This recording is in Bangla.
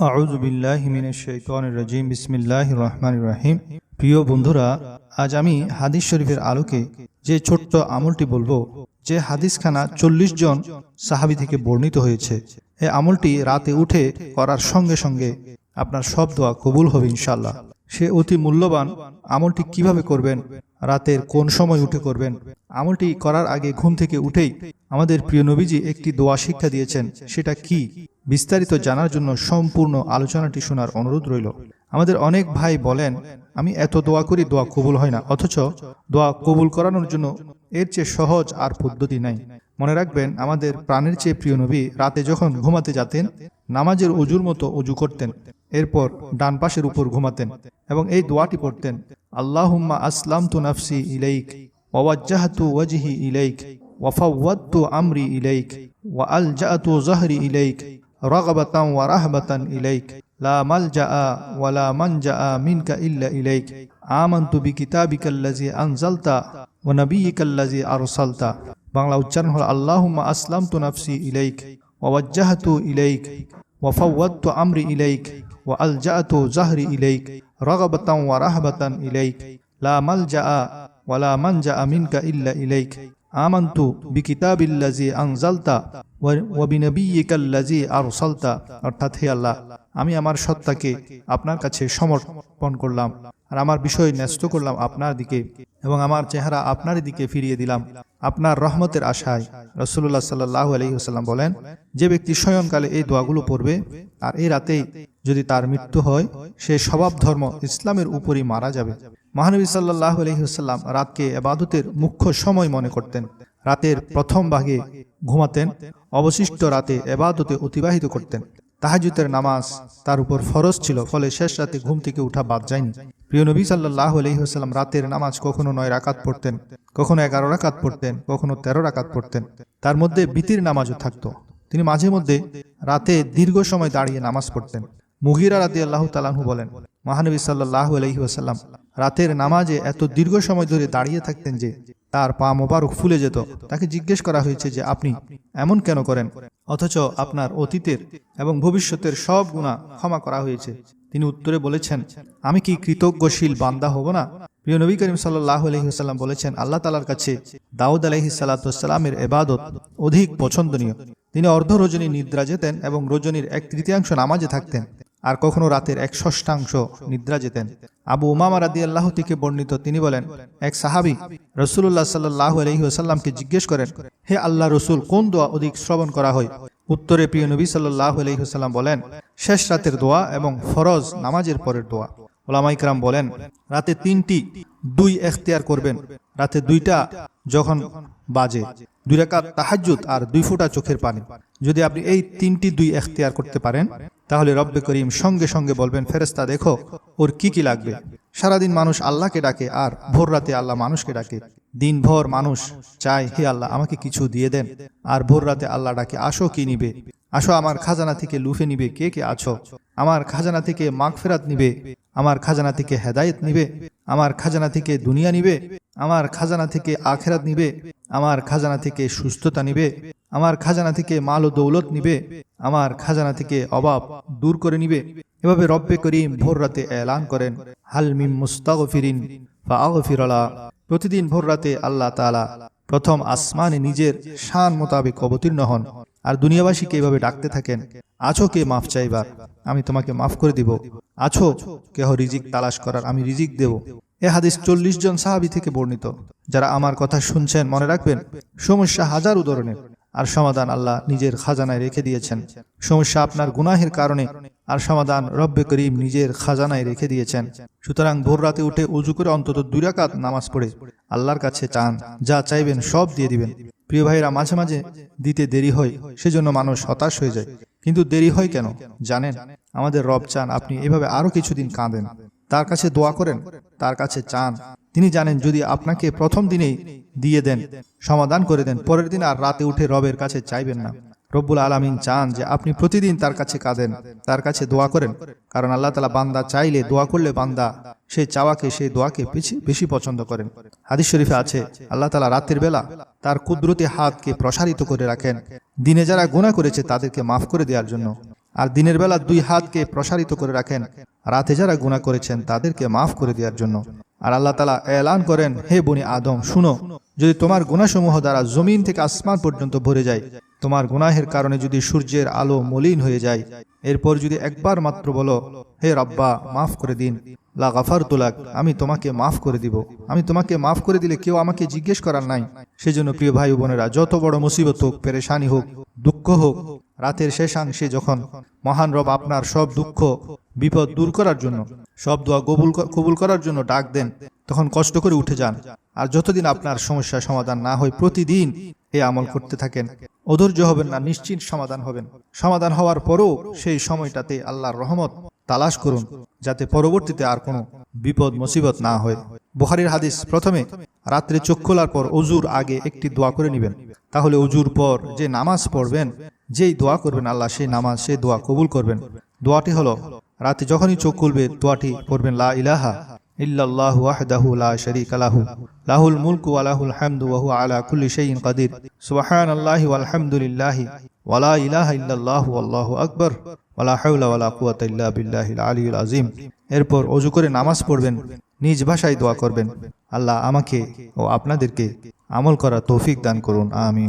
আউযু বিল্লাহি রাজিম, বিসমিল্লাহির রহমানির রহিম। প্রিয় বন্ধুরা, আজ আমি হাদিস শরীফের আলোকে যে ছোট্ট আমলটি বলব, যে হাদিসখানা চল্লিশ জন সাহাবি থেকে বর্ণিত হয়েছে এই আমলটি রাতে উঠে করার সঙ্গে সঙ্গে আপনার সব দোয়া কবুল হবে ইনশাল্লাহ সে অতি মূল্যবান আমলটি কীভাবে করবেন, রাতের কোন সময় উঠে করবেন, আমলটি করার আগে ঘুম থেকে উঠেই আমাদের প্রিয় নবীজি একটি দোয়া শিক্ষা দিয়েছেন, সেটা কি? বিস্তারিত জানার জন্য সম্পূর্ণ আলোচনাটি শোনার অনুরোধ রইল। আমাদের অনেক ভাই বলেন, আমি এত দোয়া করি, দোয়া কবুল হয় না। অথচ দোয়া কবুল করানোর জন্য এর চেয়ে সহজ আর পদ্ধতি নাই। মনে রাখবেন, আমাদের প্রাণের চেয়ে প্রিয় নবী রাতে যখন ঘুমাতে যেতেন, নামাজের অজুর মতো অজু করতেন, এরপর ডান পাশের উপর ঘুমাতেন এবং এই দোয়াটি পড়তেন, আল্লাহুম্মা আসলাম তু নাফসি ইলাইক ওয়াজ্জাহাতু ওয়াজহি ইলাইক ওয়াফাওয়াদ্তু আমরি ইলাইক, ওয়া আলজাআতু জাহরি ইলাইক রাগাবাতান ওয়া রাহবাতান ইলাইক লা মালজাআ ওয়া লা মানজাআ মিনকা ইল্লা ইলাইক আমানতু বিকিতাবিকাল্লাযী আনজালতা ওয়া নাবিয়্যিকাল্লাযী আরসালতা বাংলা উচ্চারণ হলো আল্লাহুম্মা আসলামতু নাফসি ইলাইক ওয়াজ্জাহাতু ইলাইক ওয়াফাওয়াদ্তু আমরি ইলাইক ওয়া আলজাআতু জাহরি ইলাইক রাগাবাতান ওয়া রাহবাতান ইলাইক লা মালজাআ ওয়া লা মানজাআ মিনকা ইল্লা ইলাইক আমান্তু বিকিতাবিল্লাজি আনজালতা ওয়া বিনবিয়্যিকাল্লাজি আরসালতা অর্থাৎ হে আল্লাহ, আমি আমার সত্তাকে আপনার কাছে সমর্পণ করলাম আর আমার বিষয় ন্যস্ত করলাম আপনার দিকে এবং আমার চেহারা আপনার দিকে ফিরিয়ে দিলাম। আপনার রহমতের আশায় রসুল্লাহ সাল্লাহ আলহিহাল্লাম বলেন, যে ব্যক্তি স্বয়ংকালে এই দোয়াগুলো পড়বে আর এই রাতেই যদি তার মৃত্যু হয়, সে স্বভাব ধর্ম ইসলামের উপরই মারা যাবে। মহানবী সাল্লাহ আলহিহাল্লাম রাতকে এবাদতের মুখ্য সময় মনে করতেন। রাতের প্রথম ভাগে ঘুমাতেন, অবশিষ্ট রাতে এবাদতে অতিবাহিত করতেন। তাহাজুতের নামাজ তার উপর ফরজ ছিল, ফলে শেষ রাতে ঘুম থেকে উঠা বাদ যায়নি। প্রিয় নবী সাল্লাহ আলহিহাস্লাম রাতের নামাজ কখনো নয় রাকাত পড়তেন, কখনো এগারো রাকাত পড়তেন, কখনো তেরো রাকাত পড়তেন। তার মধ্যে বিতির নামাজও থাকতো। তিনি মাঝে মধ্যে রাতে দীর্ঘ সময় দাঁড়িয়ে নামাজ পড়তেন। মুগিরা রাতে আল্লাহ তালাহু বলেন, মহানবী সাল্লাহ আলহি আসাল্লাম রাতের নামাজে এত দীর্ঘ সময় ধরে দাঁড়িয়ে থাকতেন যে তার পা মোবারক ফুলে যেত। তাকে জিজ্ঞেস করা হয়েছে যে, আপনি এমন কেন করেন? অথচ আপনার অতীতের এবং ভবিষ্যতের সব গুণা ক্ষমা করা হয়েছে। তিনি উত্তরে বলেছেন, আমি কি কৃতজ্ঞশীল বান্দা হব না? প্রিয় নবী করিম সাল্লাহ আলহিহাল্লাম বলেছেন, আল্লাহ তালার কাছে দাউদ আলহি সাল্লাতামের এবাদত অধিক পছন্দনীয়। তিনি অর্ধ রজনী নিদ্রা যেতেন এবং রজনীর এক তৃতীয়াংশ নামাজে থাকতেন। আর কখনো রাতের এক ষষ্ঠাংশ নিদ্রা যেতেন। আবু উমামা রাদি আল্লাহ থেকে বর্ণিত তিনি বলেন, এক সাহাবি রসুল্লাহ সাল্লাহ আলহিহাসাল্লামকে জিজ্ঞেস করেন, হে আল্লাহ রসুল, কোন দোয়া অধিক শ্রবণ করা হয়? উত্তরে প্রিয় নবী সাল্লাহ আলহিহাসাল্লাম বলেন, শেষ রাতের দোয়া এবং ফরজ নামাজের পরের দোয়া। ওলামাইকরাম বলেন, রাতে তিনটি, দুই এখতিয়ার করবেন। রাতে দুইটা যখন বাজে, দুই রাকাত তাহাজুদ আর দুই ফুটা চোখের পানি। যদি আপনি এই তিনটি, দুই এখতিয়ার করতে পারেন তাহলে রব্বে করিম সঙ্গে সঙ্গে বলবেন ফেরেস্তা দেখো, ওর কি কি লাগবে? সারাদিন মানুষ আল্লাহকে ডাকে আর ভোর রাতে আল্লাহ মানুষকে ডাকে। দিনভর মানুষ চায়, হে আল্লাহ, আমাকে কিছু দিয়ে দেন। আর ভোর রাতে আল্লাহ ডাকে, আসো কি নিবে? আসো আমার খাজানা থেকে লুফে নিবে, কে কে আছো? আমার খাজানা থেকে মাগ ফেরাত নিবে, আমার খাজানা থেকে হেদায়েত নিবে, আমার খাজানা থেকে দুনিয়া নিবে, আমার খাজানা থেকে আখেরাত নিবে, আমার খাজানা থেকে সুস্থতা নিবে, আমার খাজানা থেকে মাল ও দৌলত নিবে আমার খাজানা থেকে অভাব দূর করে নিবে। এভাবে রব্বে করিম ভোর রাতে এলান করেন। হাল মিম মুস্তাগ ফিরিন ফিরলা প্রতিদিন ভোর রাতে আল্লাহ তালা প্রথম আসমানে নিজের শান মোতাবেক অবতীর্ণ হন। আর দুনিয়াবাসীকে এভাবে ডাকতে থাকেন, আছো কে মাফ চাইবার? আমি তোমাকে মাফ করে দিব। আছো কেহ রিজিক তালাশ করার আমি রিজিক দেব? এ হাদিস চল্লিশ জন সাহাবি থেকে বর্ণিত। যারা আমার কথা শুনছেন, মনে রাখবেন, সমস্যা হাজার ধরনের। আর সমাধান আল্লাহ নিজের খাজানায় রেখে দিয়েছেন। সমস্যা আপনার গুনাহের কারণে আর সমাধান রব্বে করিম নিজের খাজানায় রেখে দিয়েছেন। সুতরাং ভোর রাতে উঠে উজু করে অন্তত দুই রাকাত নামাজ পড়ে আল্লাহর কাছে চান, যা চাইবেন সব দিয়ে দিবেন। প্রিয় ভাইরা মাঝে মাঝে দিতে দেরি হয়, সেজন্য মানুষ হতাশ হয়ে যায়। কিন্তু দেরি হয় কেন? জানেন, আমাদের রব চান আপনি এভাবে আরও কিছুদিন কাঁদেন। তার কাছে দোয়া করেন, তার কাছে চান। তিনি জানেন যদি আপনাকে প্রথম দিনেই দিয়ে দেন, সমাধান করে দেন। পরের দিন আর রাতে উঠে রবের কাছে চাইবেন না। রব্বুল আলমিন চান যে আপনি প্রতিদিন তার কাছে কাঁদেন, তার কাছে দোয়া করেন। কারণ আল্লাহ তালা বান্দা চাইলে দোয়া করলে বান্দা সেই চাওয়াকে সেই দোয়াকে বেশি পছন্দ করেন। হাদিস শরীফে আছে, আল্লাহ তালা রাতের বেলা তার কুদরতি হাতকে প্রসারিত করে রাখেন। দিনে যারা গুণা করেছে তাদেরকে মাফ করে দেওয়ার জন্য। আর দিনের বেলা দুই হাতকে প্রসারিত করে রাখেন। রাতে যারা গুণা করেছেন তাদেরকে মাফ করে দেওয়ার জন্য। আর আল্লাহ তালা এলান করেন, হে বনি আদম, শুনো যদি তোমার গুণাসমূহ দ্বারা জমিন থেকে আসমান পর্যন্ত ভরে যায়, তোমার গুনাহের কারণে যদি সূর্যের আলো মলিন হয়ে যায়, এরপর যদি একবার মাত্র বলো, হে রব্বা, মাফ করে দিন। লা গাফার তুলাক আমি তোমাকে মাফ করে দিব। আমি তোমাকে মাফ করে দিলে কেউ আমাকে জিজ্ঞেস করার নাই। সেজন্য প্রিয় ভাই বোনেরা, যত বড় মুসিবত হোক, পেরেশানি হোক, দুঃখ হোক, রাতের শেষাংশে যখন মহান রব আপনার সব দুঃখ বিপদ দূর করার জন্য। সব দোয়া কবুল কবুল করার জন্য ডাক দেন। তখন কষ্ট করে উঠে যান। আর যতদিন আপনার সমস্যার সমাধান না হয়, প্রতিদিন এ আমল করতে থাকেন। অধৈর্য হবেন না নিশ্চিত সমাধান হবেন। সমাধান হওয়ার পরও সেই সময়টাতে আল্লাহর রহমত তালাশ করুন, যাতে পরবর্তীতে আর কোনো বিপদ, মুসিবত না হয়। বুখারির হাদিস প্রথমে রাত্রে চোখ খোলার পর অজুর আগে একটি দোয়া করে নেবেন। তাহলে অজুর পর যে নামাজ পড়বেন, যেই দোয়া করবেন আল্লাহ, সেই নামাজ, সেই দোয়া কবুল করবেন। দোয়াটি হলো রাতে যখনই চোখ খুলবে দোয়াটি পড়বেন, লা ইলাহা ইল্লাল্লাহ ওয়াহদাহু লা শারীকা লাহু, লাহুল মুলকু ওয়া লাহুল হামদু ওয়া হুয়া আলা কুল্লি শাইইন কাদির, সুবহানাল্লাহি ওয়াল হামদুলিল্লাহি ওয়া লা ইলাহা আকবার ওয়া লা হাওলা ওয়া লা কুওয়াতা ইল্লা বিল্লাহিল আযীম। এরপর ওযু করে নামাজ পড়বেন, নিজ ভাষায় দোয়া করবেন। আল্লাহ আমাকে ও আপনাদেরকে আমল করা তৌফিক দান করুন, আমিন।